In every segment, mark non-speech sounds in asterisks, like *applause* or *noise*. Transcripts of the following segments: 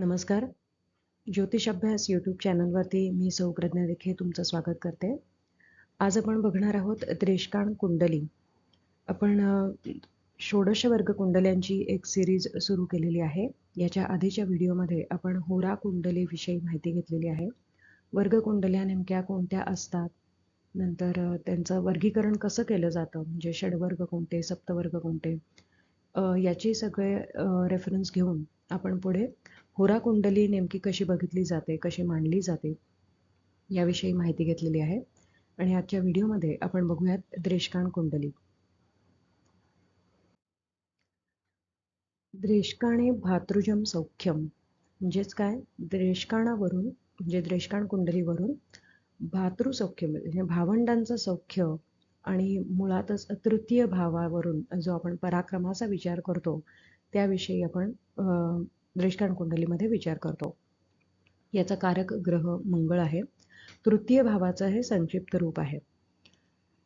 नमस्कार. ज्योतिष अभ्यास यूट्यूब चॅनलवरती मी सौ प्रज्ञा देखील तुमचं स्वागत करते. आज आपण बघणार आहोत त्रेष्काण कुंडली. आपण षोडश वर्ग कुंडल्यांची एक सिरीज सुरू केलेली आहे. याच्या आधीच्या व्हिडिओमध्ये आपण होरा कुंडलीविषयी माहिती घेतलेली आहे. वर्ग कुंडल्या नेमक्या कोणत्या असतात? नंतर त्यांचं वर्गीकरण कसं केलं जातं? म्हणजे षडवर्ग कोणते सप्तवर्ग कोणते? याचे याची सगळे रेफरन्स घेऊन आपण पुढे होरा कुंडली नेमकी कशी बघितली जाते कशी मांडली जाते याविषयी माहिती घेतलेली आहे. आणि आजच्या व्हिडिओमध्ये आपण बघूयात द्रेष्काण कुंडली. द्रेष्काणे भातृजम सौख्यम म्हणजेच काय? द्रेष्काणावरून म्हणजे द्रेष्काण कुंडलीवरून भातृसौख्य म्हणजे भावंडांचं सौख्य आणि मुळातच तृतीय भावावरून जो आपण पराक्रमाचा विचार करतो त्याविषयी आपण दृष्टान कुंडलीमध्ये विचार करतो. याचा कारक ग्रह मंगळ आहे. तृतीय भावाचं हे संक्षिप्त रूप आहे.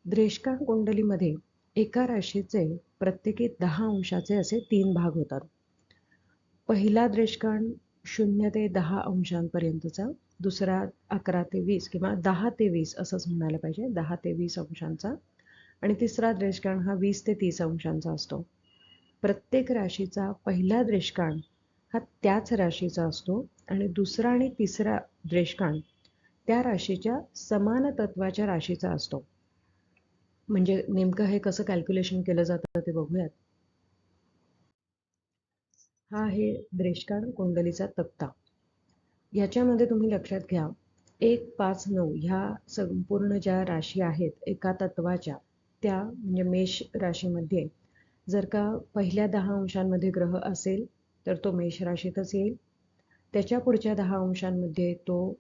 द्रेष्काण कुंडलीमध्ये एका राशीचे प्रत्येकी दहा अंशाचे असे तीन भाग होतात. पहिला द्रेष्काण शून्य ते दहा अंशांपर्यंतचा दुसरा अकरा ते वीस किंवा दहा ते वीस असंच म्हणायला पाहिजे दहा ते वीस अंशांचा. आणि तिसरा द्रेष्काण हा वीस ते तीस अंशांचा असतो. प्रत्येक राशीचा पहिला द्रेष्काण हा त्याच राशीचा असतो आणि दुसरा आणि तिसरा द्रेष्काण त्या राशीच्या समान तत्वाच्या राशीचा असतो. म्हणजे नेमकं हे कसं कॅल्क्युलेशन केलं जातं ते बघूयात. हा आहे द्रेष्काण कुंडलीचा तक्ता. याच्यामध्ये तुम्ही लक्षात घ्या एक पाच नऊ ह्या संपूर्ण ज्या राशी आहेत एका तत्वाच्या त्या म्हणजे मेष राशीमध्ये जर का पहिल्या दहा अंशांमध्ये ग्रह असेल तर तो मेष राशीतच येईल. त्याच्या पुढच्या दहा अंशांमध्ये तो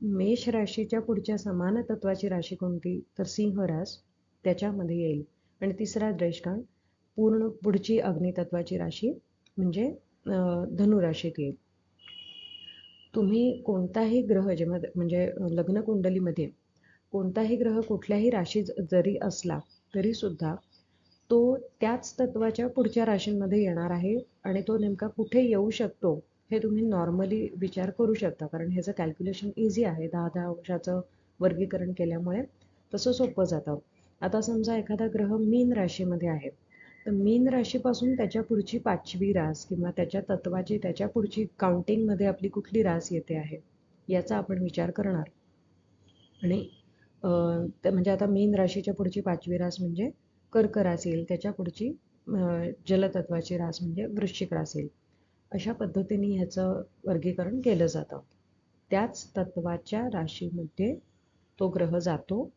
मेष राशीच्या पुढच्या समान तत्वाची राशी कोणती? तर सिंह रास त्याच्यामध्ये येईल. आणि तिसरा द्रेष्काण पूर्ण पुढची अग्नितत्वाची राशी म्हणजे अं, धनुराशीत येईल. तुम्ही कोणताही ग्रह जेव्हा म्हणजे लग्न कुंडलीमध्ये कोणताही ग्रह कुठल्याही राशीत जरी असला तरी सुद्धा तो त्याच तत्वाच्या पुढच्या राशींमध्ये येणार आहे. आणि तो नेमका कुठे येऊ शकतो हे तुम्ही नॉर्मली विचार करू शकता. कारण ह्याचं कॅल्क्युलेशन इझी आहे. दहा दहा अंशाचं वर्गीकरण केल्यामुळे तसं सोपं जातं. आता समजा एखादा ग्रह मीन राशीमध्ये आहे. तर मीन राशीपासून त्याच्या पुढची पाचवी रास किंवा त्याच्या तत्वाची त्याच्या पुढची काउंटिंगमध्ये आपली कुठली रास येते आहे याचा आपण विचार करणार. आणि ते म्हणजे आता मीन राशीच्या पुढची पाचवी रास म्हणजे कर्क रास येईल. त्याच्या पुढची जलतत्वाची रास म्हणजे वृश्चिक रास येईल. अशा पद्धतीने ह्याचं वर्गीकरण केलं जातं. त्याच तत्वाच्या राशीमध्ये तो ग्रह जातो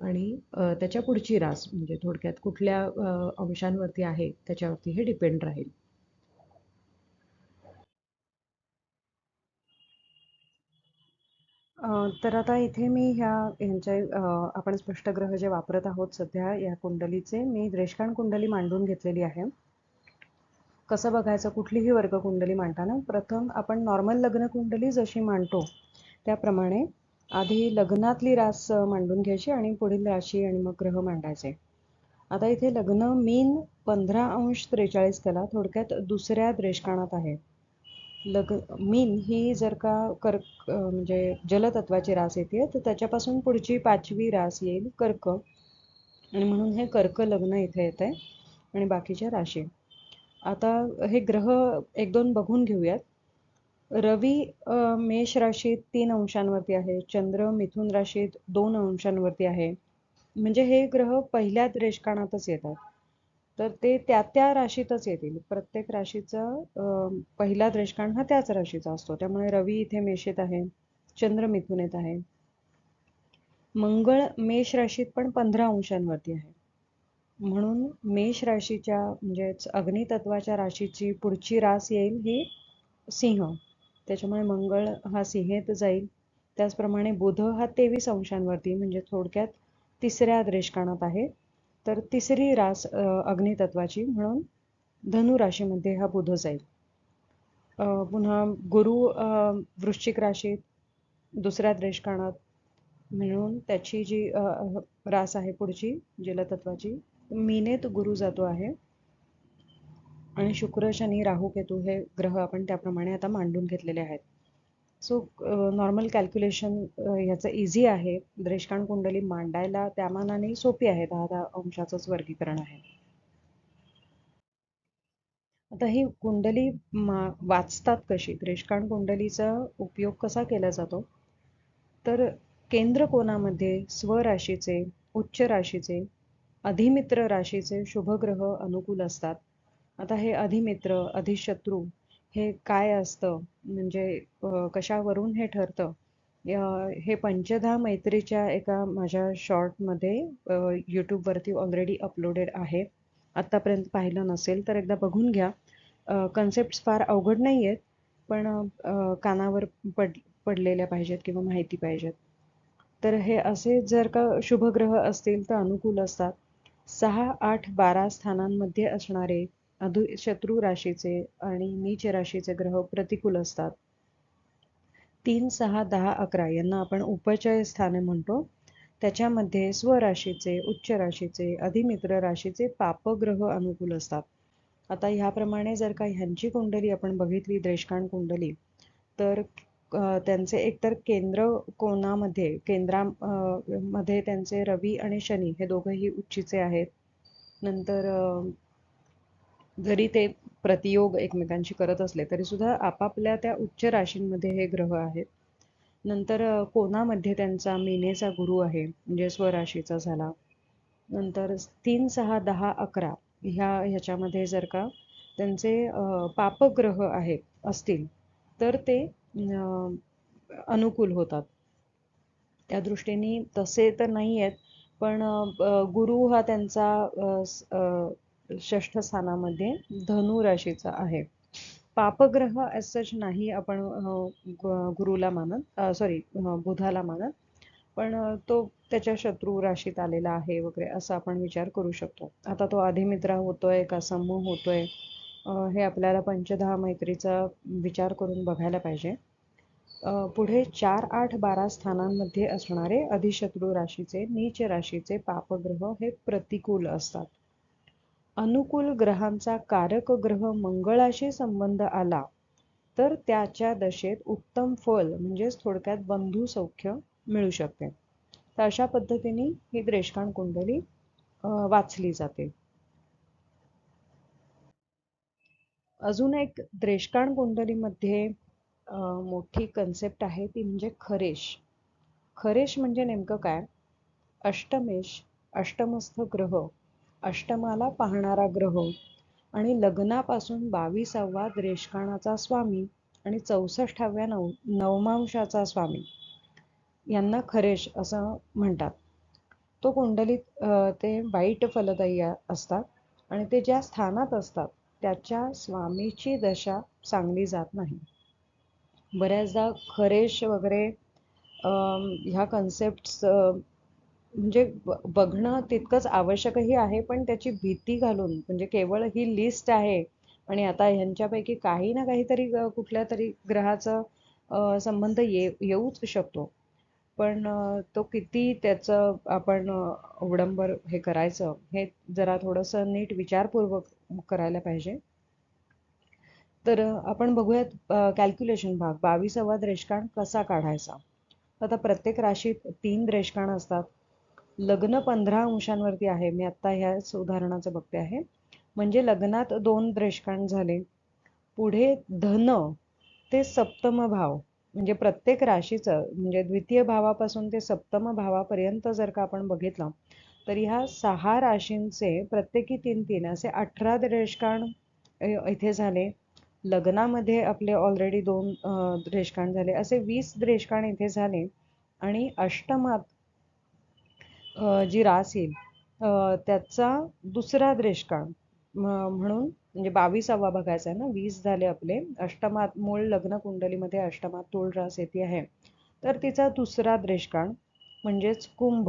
आणि त्याच्या पुढची रास म्हणजे थोडक्यात कुठल्या अंशांवरती आहे त्याच्यावरती हे डिपेंड राहील. तर आता इथे मी ह्या ह्यांच्या आपण स्पष्टग्रह जे वापरत आहोत सध्या या कुंडलीचे मी द्रेष्काण कुंडली मांडून घेतलेली आहे. कसं बघायचं कुठलीही वर्ग कुंडली मांडताना प्रथम आपण नॉर्मल लग्न कुंडली जशी मांडतो त्याप्रमाणे आधी लग्नातली रास मांडून घ्यायची आणि पुढील राशी आणि मग ग्रह मांडायचे. आता इथे लग्न मीन पंधरा अंश त्रेचाळीस त्याला थोडक्यात दुसऱ्या द्रेष्काणात आहे. लग मीन ही जर का कर्क म्हणजे जलतत्वाची रास येते तर त्याच्यापासून पुढची पाचवी रास येईल कर्क. आणि म्हणून हे कर्क लग्न इथे येत आहे आणि बाकीच्या राशी. आता हे ग्रह एक दोन बघून घेऊयात. रवी मेष राशीत तीन अंशांवरती आहे. चंद्र मिथुन राशीत दोन अंशांवरती आहे. म्हणजे हे ग्रह पहिल्या द्रेष्काणातच येतात. तर ते त्या त्या राशीतच येतील. प्रत्येक राशीचा पहिला द्रेष्काण हा त्याच राशीचा असतो. त्यामुळे रवी इथे मेषेत आहे चंद्र मिथुनेत आहे. मंगळ मेष राशीत पण पंधरा अंशांवरती आहे. म्हणून मेष राशीच्या म्हणजेच अग्नितत्वाच्या राशीची पुढची रास येईल ही सिंह. त्याच्यामुळे मंगळ हा सिंहेत जाईल. त्याचप्रमाणे बुध हा तेवीस अंशांवरती म्हणजे थोडक्यात तिसऱ्या द्रेष्काणात आहे. तर तिसरी रास अग्नितत्वाची म्हणून धनु राशीमध्ये हा बुध जाईल. पुन्हा गुरु वृश्चिक राशीत दुसऱ्या द्रेष्काणात म्हणून त्याची जी रास आहे पुढची जलतत्वाची मीनेत गुरु जातो आहे. आणि शुक्र शनी राहू केतू हे ग्रह आपण त्याप्रमाणे आता मांडून घेतलेले आहेत. सो नॉर्मल कॅल्क्युलेशन ह्याचं इझी आहे. द्रेशकाण कुंडली मांडायला त्या मानाने सोपी आहे. दहा दहा अंशाचंच वर्गीकरण आहे. आता ही कुंडली मा वाचतात कशी? द्रेशकाण कुंडलीचा उपयोग कसा केला जातो? तर केंद्र कोणामध्ये? स्वराशीचे उच्च राशीचे अधिमित्र राशीचे शुभग्रह अनुकूल असतात. आता हे अधिमित्र अधिशत्रू हे काय असतं? म्हणजे कशावरून हे ठरतं? हे पंचधा मैत्रीच्या एका माझ्या शॉर्टमध्ये यूट्यूबवरती ऑलरेडी अपलोडेड आहे. आत्तापर्यंत पाहिलं नसेल तर एकदा बघून घ्या. कन्सेप्ट फार अवघड नाही आहेत पण कानावर पड पडलेल्या पाहिजेत किंवा माहिती पाहिजेत. तर हे असे जर का शुभग्रह असतील तर अनुकूल असतात. सहा आठ बारा स्थानांमध्ये असणारे अधु शत्रू राशीचे आणि नीच राशीचे ग्रह प्रतिकूल असतात. तीन सहा दहा अकरा यांना आपण उपचय स्थाने म्हणतो. त्याच्यामध्ये स्वराशीचे उच्च राशीचे अधिमित्र राशीचे पापग्रह अनुकूल असतात. आता ह्याप्रमाणे जर का ह्यांची कुंडली आपण बघितली द्रेशकांड कुंडली तर त्यांचे एकतर केंद्र कोणामध्ये केंद्रा मध्ये त्यांचे रवी आणि शनी हे दोघंही उच्चीचे आहेत. नंतर जरी ते प्रतियोग एकमेकांशी करत असले तरी सुद्धा आपापल्या त्या उच्च राशींमध्ये हे ग्रह आहेत. नंतर कोणामध्ये त्यांचा मीनेचा गुरु आहे म्हणजे स्वराशीचा झाला. नंतर तीन सहा दहा अकरा ह्या ह्याच्यामध्ये जर का त्यांचे पापग्रह आहेत असतील तर ते अनुकूल होतात. त्या दृष्टीने तसे तर नाही आहेत पण गुरु हा त्यांचा षष्ठ स्थानामध्ये धनु राशीचा आहे. पापग्रह सच नाही आपण गुरुला मानत सॉरी बुधाला मानत पण तो त्याच्या शत्रू राशीत आलेला आहे वगैरे असं आपण विचार करू शकतो. आता तो अधिमित्रा होतोय का समूह होतोय हे आपल्याला पंचदहा मैत्रीचा विचार करून बघायला पाहिजे. पुढे चार आठ बारा स्थानांमध्ये असणारे अधिशत्रू राशीचे नीच राशीचे पापग्रह हे प्रतिकूल असतात. अनुकूल ग्रहांचा कारक ग्रह मंगळाशी संबंध आला तर त्याच्या दशेत उत्तम फल म्हणजेच थोडक्यात बंधू सौख्य मिळू शकते. तर अशा पद्धतीने ही द्रेशकाण कुंडली वाचली जाते. अजून एक द्रेशकाण कुंडलीमध्ये मोठी कन्सेप्ट आहे ती म्हणजे खरेश. खरेश म्हणजे नेमकं काय? अष्टमेश अष्टमस्थ ग्रह. अष्टमाला पाहणारा ग्रह आणि लग्नापासून बावीसावा द्रेष्काणाचा स्वामी आणि चौसष्टाव्या नव नवमांशाचा स्वामी. यांना खरेश असं म्हणतात. तो कुंडलीत ते वाईट फलदायी असतात आणि ते ज्या स्थानात असतात त्याच्या स्वामीची दशा चांगली जात नाही. बऱ्याचदा खरेश वगैरे ह्या कन्सेप्ट म्हणजे बघणं तितकंच आवश्यकही आहे पण त्याची भीती घालून म्हणजे केवळ ही लिस्ट आहे आणि आता ह्यांच्यापैकी काही ना काहीतरी कुठल्या तरी ग्रहाचा संबंध ये येऊच शकतो. पण तो किती त्याचं आपण अवडंबर हे करायचं हे जरा थोडंसं नीट विचारपूर्वक करायला पाहिजे. तर आपण बघूयात कॅल्क्युलेशन भाग. बावीसावा द्रेष्काण कसा काढायचा? आता प्रत्येक राशीत तीन द्रेष्काण असतात. लग्न पंधरा अंशांवरती आहे. मी आत्ता ह्याच उदाहरणाचं बघते आहे. म्हणजे लग्नात दोन द्रेष्कांड झाले. पुढे धन ते सप्तम भाव. म्हणजे प्रत्येक राशीचं म्हणजे द्वितीय भावापासून ते सप्तम भावापर्यंत जर का आपण बघितलं तर ह्या सहा राशींचे प्रत्येकी तीन तीन असे अठरा द्रेशकाण इथे झाले. लग्नामध्ये आपले ऑलरेडी दोन द्रेशकाण झाले. असे वीस द्रेशकाण इथे झाले. आणि अष्टमात जी रास येईल त्याचा दुसरा द्रेष्काळ म्हणून म्हणजे बावीसावा बघायचा आहे ना वीस झाले आपले अष्टमात मूळ लग्न कुंडलीमध्ये अष्टमात तुळ रास येते आहे. तर तिचा दुसरा द्रेष्काण म्हणजेच कुंभ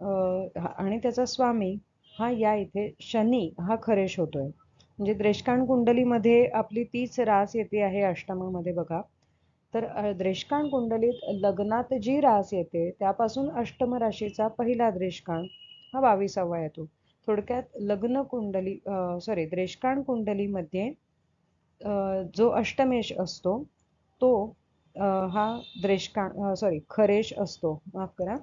आणि त्याचा स्वामी हा या इथे शनी हा खरेश होतोय. म्हणजे द्रेष्काण कुंडलीमध्ये आपली तीच रास येते आहे अष्टमामध्ये बघा. तर द्रेष्काण कुंडलीत लग्नात जी रास येते त्यापासून अष्टम राशीचा पहिला द्रेष्काण हा बावीसावा येतो. थोडक्यात लग्न कुंडली सॉरी द्रेष्काण कुंडलीमध्ये जो अष्टमेश असतो तो हा द्रेष्काण सॉरी खरेश असतो. माफ करा.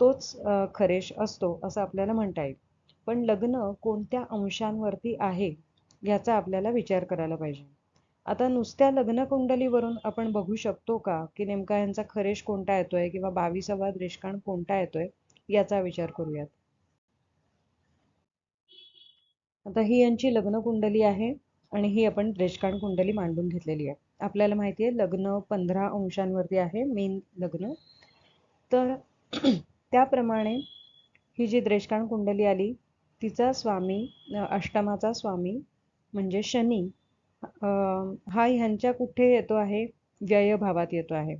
तोच खरेश असतो असं आपल्याला म्हणता येईल. पण लग्न कोणत्या अंशांवरती आहे याचा आपल्याला विचार करायला पाहिजे. आता नुसत्या लग्न कुंडलीवरून आपण बघू शकतो का की नेमका यांचा खरेश कोणता येतोय किंवा बावीसावा द्रेष्काण कोणता येतोय याचा विचार करूयात. आता ही यांची लग्न कुंडली आहे आणि ही आपण द्रेष्काण कुंडली मांडून घेतलेली आहे. आपल्याला माहिती आहे लग्न पंधरा अंशांवरती आहे मेन लग्न. तर *clears throat* त्याप्रमाणे ही जी द्रेष्काण कुंडली आली तिचा स्वामी अष्टमाचा स्वामी म्हणजे शनी हा ह्यांच्या कुठे येतो आहे? व्यय भावात येतो आहे.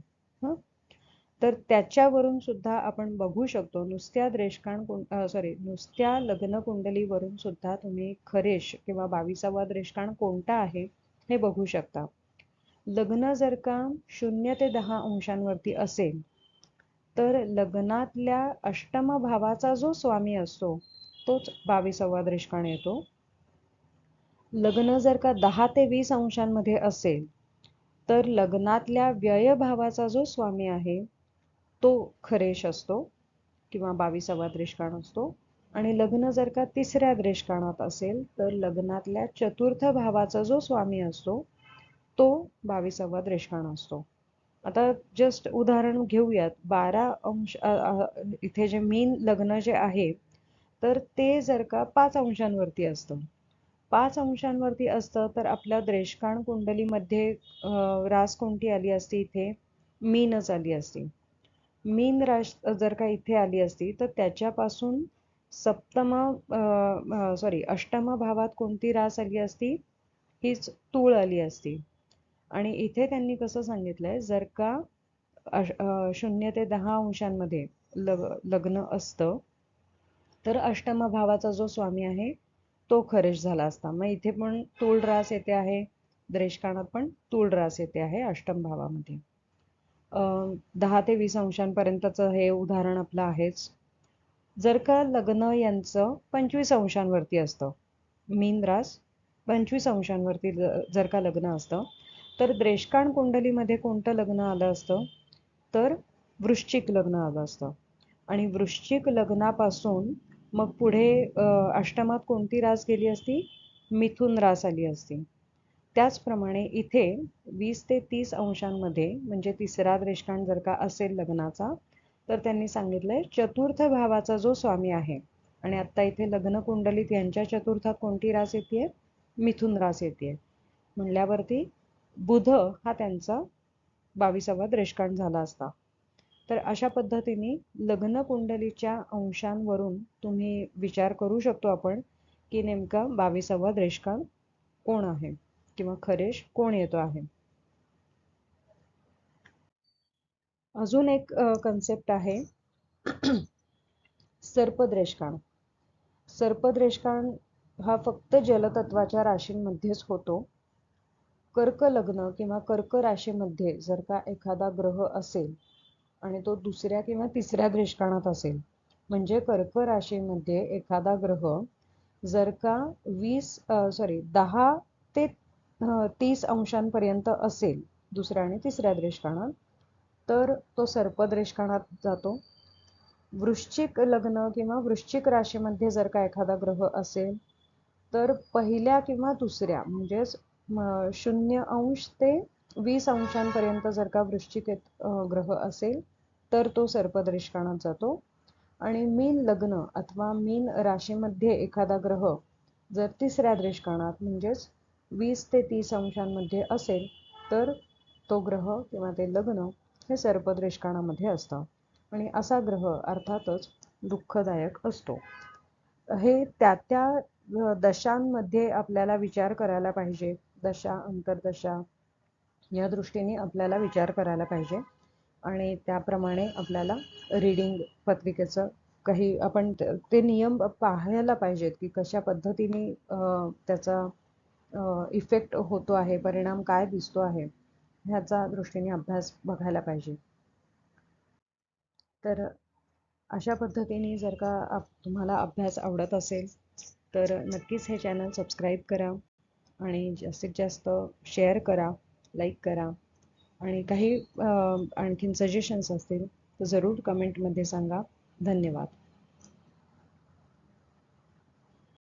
तर त्याच्यावरून सुद्धा आपण बघू शकतो नुसत्या द्रेष्काण सॉरी नुसत्या लग्न कुंडलीवरून सुद्धा तुम्ही खरेश किंवा बावीसावा द्रेष्काण कोणता आहे हे बघू शकता. लग्न जर का शून्य ते दहा अंशांवरती असेल तर लग्नातल्या अष्टम भावाचा जो स्वामी असतो तोच बावीसावा द्रेष्काण येतो. लग्न जर का दहा ते वीस अंशांमध्ये असेल तर लग्नातल्या व्ययभावाचा जो स्वामी आहे तो खरेश असतो किंवा बावीसावा द्रेष्काण असतो. आणि लग्न जर का तिसऱ्या द्रेष्काणात असेल तर लग्नातल्या चतुर्थ भावाचा जो स्वामी असतो तो बावीसावा द्रेष्काण असतो. आता जस्ट उदाहरण घेऊयात. बारा अंश इथे जे मीन लग्न जे आहे तर ते जर का पाच अंशांवरती असतं. पाच अंशांवरती असतं तर आपल्या द्रेष्काण कुंडलीमध्ये रास कोणती आली असती इथे? मीनच आली असती. मीन राश जर का इथे आली असती तर त्याच्यापासून सप्तम सॉरी अष्टम भावात कोणती रास आली असती? हीच तूळ आली असती. आणि इथे त्यांनी कसं सांगितलंय? जर का शून्य ते दहा अंशांमध्ये लग लग्न असतं तर अष्टम भावाचा जो स्वामी आहे तो खरेश झाला असता. मग इथे पण तूळ रास येते आहे. द्रेशकाणात पण तूळ रास येते आहे अष्टम भावामध्ये. दहा ते वीस अंशांपर्यंतचं हे उदाहरण आपलं आहेच. जर का लग्न यांचं पंचवीस अंशांवरती असतं मीन रास पंचवीस अंशांवरती जर का लग्न असतं तर द्रेशकाण कुंडलीमध्ये कोणतं लग्न आलं असतं? तर वृश्चिक लग्न आलं असतं. आणि वृश्चिक लग्नापासून मग पुढे अष्टमात कोणती रास गेली असती? मिथुन रास आली असती. त्याचप्रमाणे इथे वीस ते तीस अंशांमध्ये म्हणजे तिसरा द्रेष्कांड जर का असेल लग्नाचा तर त्यांनी सांगितलंय चतुर्थ भावाचा जो स्वामी आहे आणि आत्ता इथे लग्न कुंडलीत यांच्या चतुर्थात कोणती रास येते मिथुन रास येते म्हणल्यावरती बुध हा त्यांचा बावीसावा द्रेष्कांड झाला असता. तर अशा पद्धतीने लग्न कुंडलीच्या अंशांवरून तुम्ही विचार करू शकतो आपण की नेमका बावीसावा द्रेशकाल कोण आहे किंवा खरेश कोण येतो आहे? अजून एक कन्सेप्ट आहे. *clears throat* सर्पद्रेशकाण सर्पद्रेशकाण हा फक्त जलतत्वाच्या राशींमध्येच होतो. कर्क लग्न किंवा कर्क राशीमध्ये जर का एखादा ग्रह असेल आणि तो दुसऱ्या किंवा तिसऱ्या दृष्काणात असेल. म्हणजे कर्क राशीमध्ये एखादा ग्रह जर का वीस सॉरी दहा ते तीस अंशांपर्यंत असेल दुसऱ्या आणि तिसऱ्या दृष्काणात तर तो सर्पदृष्काणात जातो. वृश्चिक लग्न किंवा वृश्चिक राशीमध्ये जर का एखादा ग्रह असेल तर पहिल्या किंवा दुसऱ्या म्हणजेच शून्य अंश ते वीस अंशांपर्यंत जर का वृश्चिक ग्रह असेल तर तो सर्पदृष्काणात जातो. आणि मीन लग्न अथवा मीन राशीमध्ये एखादा ग्रह जर तिसऱ्या दृष्काणात म्हणजेच वीस ते तीस अंशांमध्ये असेल तर तो ग्रह किंवा ते लग्न हे सर्पदृष्काणामध्ये असतं. आणि असा ग्रह अर्थातच दुःखदायक असतो. हे त्या त्या दशांमध्ये आपल्याला विचार करायला पाहिजे. दशा अंतरदशा या दृष्टीने आपल्याला विचार करायला पाहिजे. आणि त्याप्रमाणे आपल्याला रीडिंग पत्रिकेचं काही आपण ते नियम पाहायला पाहिजेत की कशा पद्धतीने त्याचा इफेक्ट होतो आहे परिणाम काय दिसतो आहे ह्याचा दृष्टीने अभ्यास बघायला पाहिजे. तर अशा पद्धतीने जर का आप तुम्हाला अभ्यास आवडत असेल तर नक्कीच हे चॅनल सबस्क्राईब करा आणि जास्तीत जास्त शेअर करा. लाईक करा. आणि काही आणखीन सजेशन्स असतील तर जरूर कमेंटमध्ये सांगा. धन्यवाद.